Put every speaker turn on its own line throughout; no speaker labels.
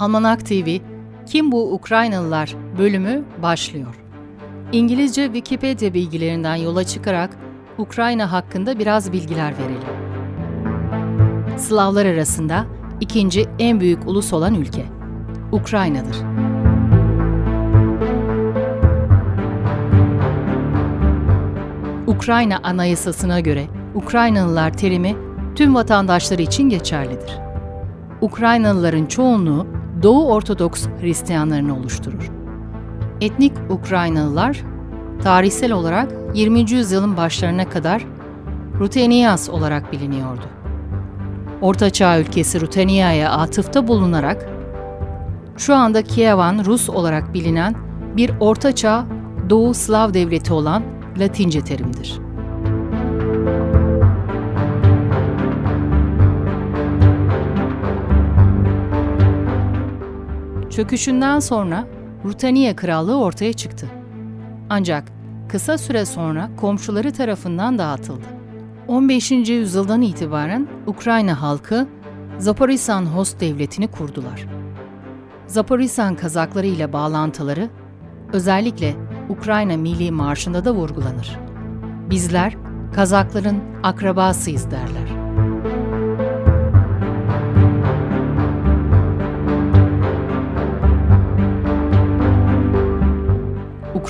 Almanak TV Kim bu Ukraynalılar bölümü başlıyor. İngilizce Wikipedia bilgilerinden yola çıkarak Ukrayna hakkında biraz bilgiler verelim. Slavlar arasında ikinci en büyük ulus olan ülke Ukrayna'dır. Ukrayna Anayasası'na göre Ukraynalılar terimi tüm vatandaşları için geçerlidir. Ukraynalıların çoğunluğu Doğu Ortodoks Hristiyanlarını oluşturur. Etnik Ukraynalılar tarihsel olarak 20. yüzyılın başlarına kadar Rutenias olarak biliniyordu. Ortaçağ ülkesi Rutenia'ya atıfta bulunarak şu anda Kievan Rus olarak bilinen bir Ortaçağ Doğu Slav devleti olan Latince terimdir. Çöküşünden sonra Rutania Krallığı ortaya çıktı. Ancak kısa süre sonra komşuları tarafından dağıtıldı. 15. yüzyıldan itibaren Ukrayna halkı Zaporizhan Host Devleti'ni kurdular. Zaporizhan Kazakları ile bağlantıları özellikle Ukrayna Milli Marşı'nda da vurgulanır. Bizler Kazakların akrabasıyız derler.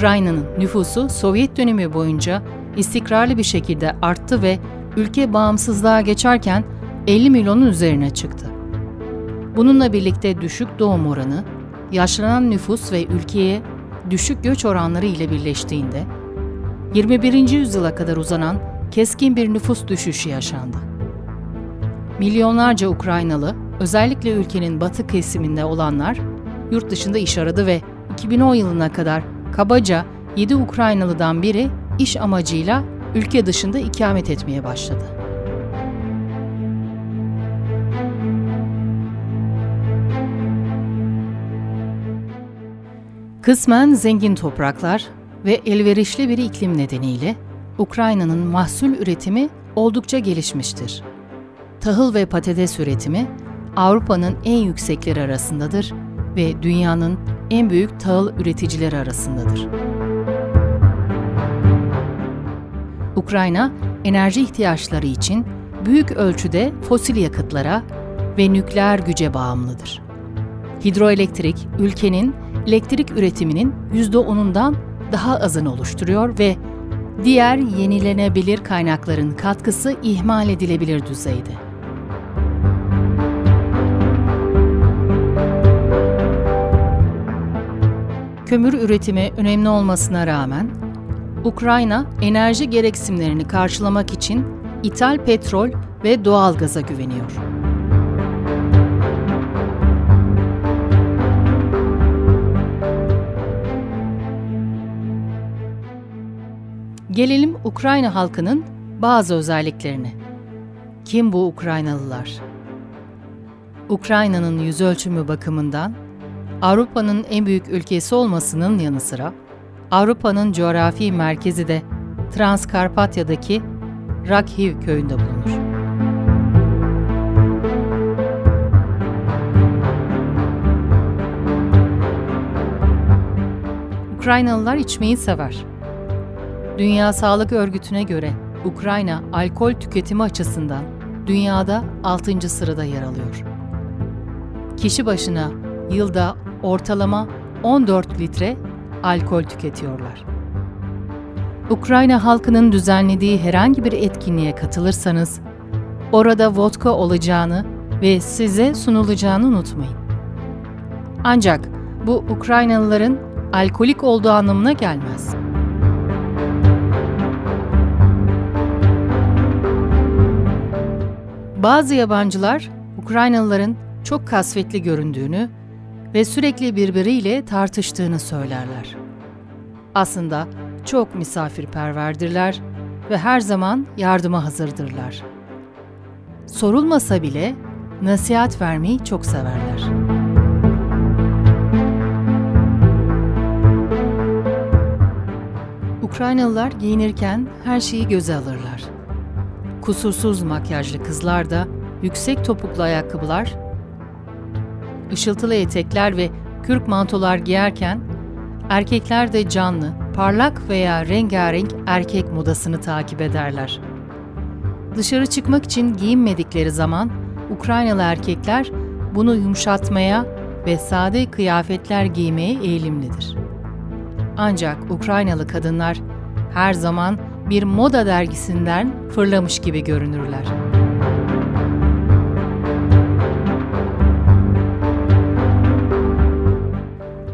Ukrayna'nın nüfusu Sovyet dönemi boyunca istikrarlı bir şekilde arttı ve ülke bağımsızlığa geçerken 50 milyonun üzerine çıktı. Bununla birlikte düşük doğum oranı, yaşlanan nüfus ve ülkeye düşük göç oranları ile birleştiğinde 21. yüzyıla kadar uzanan keskin bir nüfus düşüşü yaşandı. Milyonlarca Ukraynalı, özellikle ülkenin batı kesiminde olanlar yurt dışında iş aradı ve 2010 yılına kadar kabaca 7 Ukraynalıdan biri iş amacıyla ülke dışında ikamet etmeye başladı. Kısmen zengin topraklar ve elverişli bir iklim nedeniyle Ukrayna'nın mahsul üretimi oldukça gelişmiştir. Tahıl ve patates üretimi Avrupa'nın en yüksekleri arasındadır ve dünyanın en büyük tahıl üreticileri arasındadır. Ukrayna, enerji ihtiyaçları için büyük ölçüde fosil yakıtlara ve nükleer güce bağımlıdır. Hidroelektrik, ülkenin elektrik üretiminin %10'undan daha azını oluşturuyor ve diğer yenilenebilir kaynakların katkısı ihmal edilebilir düzeyde. Kömür üretimi önemli olmasına rağmen Ukrayna enerji gereksinimlerini karşılamak için ithal petrol ve doğal gaza güveniyor. Gelelim Ukrayna halkının bazı özelliklerine. Kim bu Ukraynalılar? Ukrayna'nın yüz ölçümü bakımından Avrupa'nın en büyük ülkesi olmasının yanı sıra Avrupa'nın coğrafi merkezi de Transkarpatya'daki Rakhiv köyünde bulunur. Ukraynalılar içmeyi sever. Dünya Sağlık Örgütü'ne göre Ukrayna alkol tüketimi açısından dünyada 6. sırada yer alıyor. Kişi başına yılda ortalama 14 litre alkol tüketiyorlar. Ukrayna halkının düzenlediği herhangi bir etkinliğe katılırsanız, orada vodka olacağını ve size sunulacağını unutmayın. Ancak bu Ukraynalıların alkolik olduğu anlamına gelmez. Bazı yabancılar Ukraynalıların çok kasvetli göründüğünü ve sürekli birbiriyle tartıştığını söylerler. Aslında çok misafirperverdirler ve her zaman yardıma hazırdırlar. Sorulmasa bile nasihat vermeyi çok severler. Ukraynalılar giyinirken her şeyi göze alırlar. Kusursuz makyajlı kızlar da yüksek topuklu ayakkabılar ışıltılı etekler ve kürk mantolar giyerken, erkekler de canlı, parlak veya rengarenk erkek modasını takip ederler. Dışarı çıkmak için giyinmedikleri zaman Ukraynalı erkekler bunu yumuşatmaya ve sade kıyafetler giymeye eğilimlidir. Ancak Ukraynalı kadınlar her zaman bir moda dergisinden fırlamış gibi görünürler.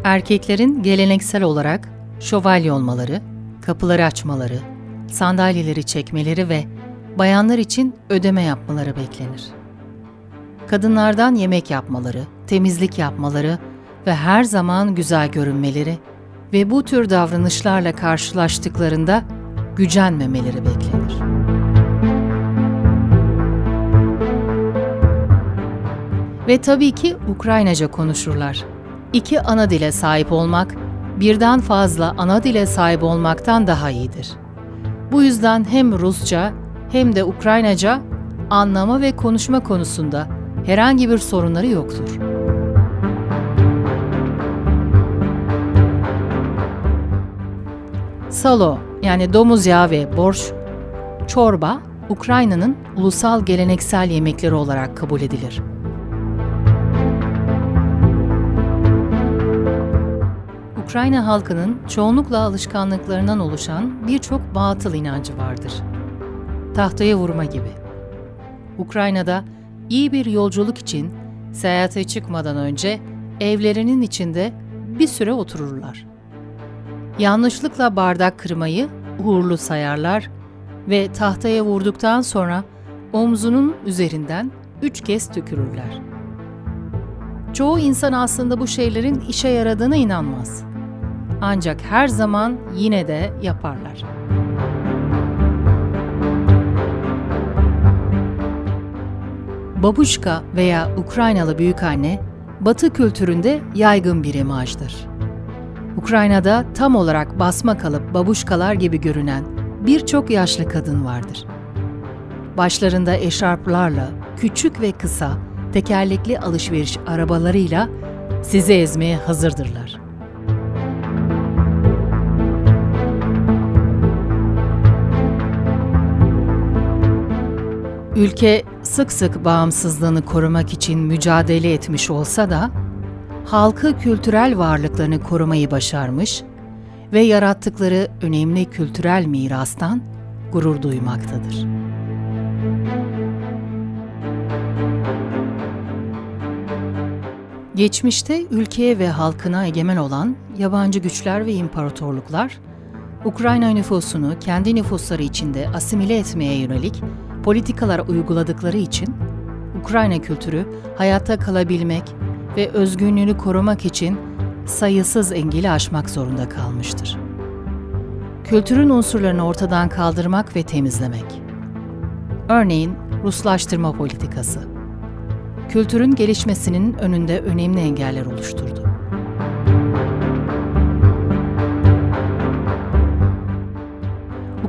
Erkeklerin geleneksel olarak şövalye olmaları, kapıları açmaları, sandalyeleri çekmeleri ve bayanlar için ödeme yapmaları beklenir. Kadınlardan yemek yapmaları, temizlik yapmaları ve her zaman güzel görünmeleri ve bu tür davranışlarla karşılaştıklarında gücenmemeleri beklenir. Ve tabii ki Ukraynaca konuşurlar. İki ana dile sahip olmak, birden fazla ana dile sahip olmaktan daha iyidir. Bu yüzden hem Rusça hem de Ukraynaca anlama ve konuşma konusunda herhangi bir sorunları yoktur. Salo yani domuz yağı ve borş, çorba Ukrayna'nın ulusal geleneksel yemekleri olarak kabul edilir. Ukrayna halkının çoğunlukla alışkanlıklarından oluşan birçok batıl inancı vardır. Tahtaya vurma gibi. Ukrayna'da iyi bir yolculuk için seyahate çıkmadan önce evlerinin içinde bir süre otururlar. Yanlışlıkla bardak kırmayı uğurlu sayarlar ve tahtaya vurduktan sonra omzunun üzerinden üç kez tükürürler. Çoğu insan aslında bu şeylerin işe yaradığına inanmaz. Ancak her zaman yine de yaparlar. Babuşka veya Ukraynalı büyükanne, Batı kültüründe yaygın bir imajdır. Ukrayna'da tam olarak basma kalıp babuşkalar gibi görünen birçok yaşlı kadın vardır. Başlarında eşarplarla, küçük ve kısa, tekerlekli alışveriş arabalarıyla sizi ezmeye hazırdırlar. Ülke sık sık bağımsızlığını korumak için mücadele etmiş olsa da halkı kültürel varlıklarını korumayı başarmış ve yarattıkları önemli kültürel mirastan gurur duymaktadır. Geçmişte ülkeye ve halkına egemen olan yabancı güçler ve imparatorluklar, Ukrayna nüfusunu kendi nüfusları içinde asimile etmeye yönelik politikalar uyguladıkları için Ukrayna kültürü hayatta kalabilmek ve özgünlüğünü korumak için sayısız engeli aşmak zorunda kalmıştır. Kültürün unsurlarını ortadan kaldırmak ve temizlemek. Örneğin Ruslaştırma politikası. Kültürün gelişmesinin önünde önemli engeller oluşturdu.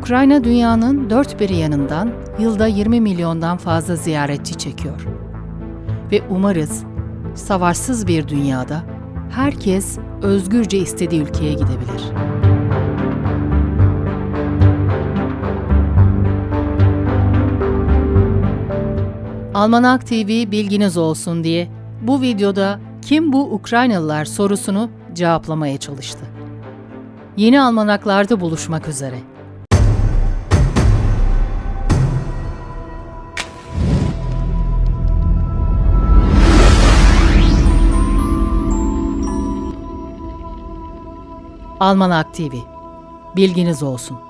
Ukrayna dünyanın dört bir yanından yılda 20 milyondan fazla ziyaretçi çekiyor. Ve umarız savaşsız bir dünyada herkes özgürce istediği ülkeye gidebilir. Almanak TV bilginiz olsun diye bu videoda kim bu Ukraynalılar sorusunu cevaplamaya çalıştı. Yeni almanaklarda buluşmak üzere. Almanak TV. Bilginiz olsun.